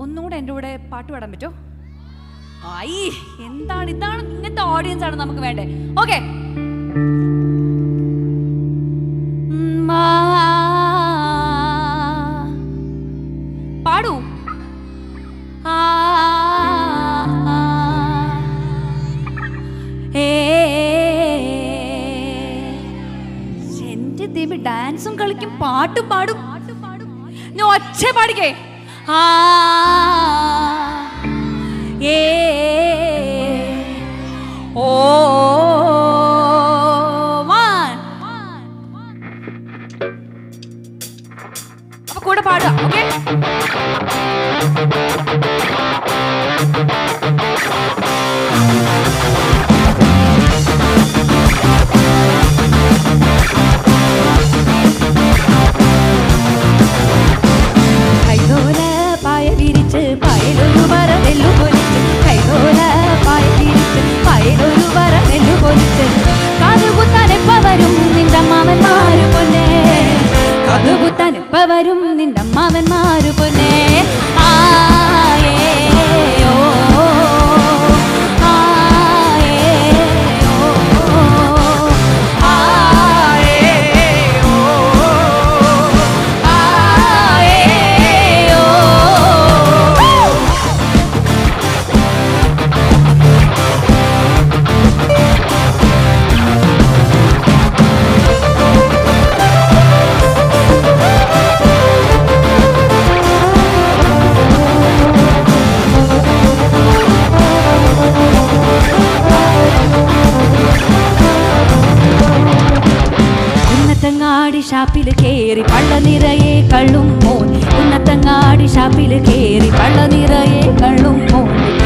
ഒന്നുകൂടെ എന്റെ കൂടെ പാട്ട് പാടാൻ പറ്റുമോ ആയി എന്താണ് ഇതാണ് ഇങ്ങനത്തെ ഓഡിയൻസ് ആണ് നമുക്ക് വേണ്ടേ. ഓക്കെ പാടൂ. എന്റെ ദൈവം ഡാൻസും കളിക്കും പാട്ടും പാടും. ഞാൻ ഒച്ച പാടിക്കേ. Ah, yeah. പായലൊരു വര നെല്ലു പൊലിച്ച് കൈതോല പായ വിരിച്ച് പായലൊരു വര നെല്ലു പൊലിച്ച് കാതുകുത്താൻ എപ്പ വരും നിന്റെ അമ്മാവന്മാര് ഷാപ്പിൽ കേറി പള്ള നിറയെ കള്ളും മോൻ. ഉന്നത്തങ്ങാടി ഷാപ്പിൽ കേറി പള്ള നിറയെ കള്ളും മോൻ.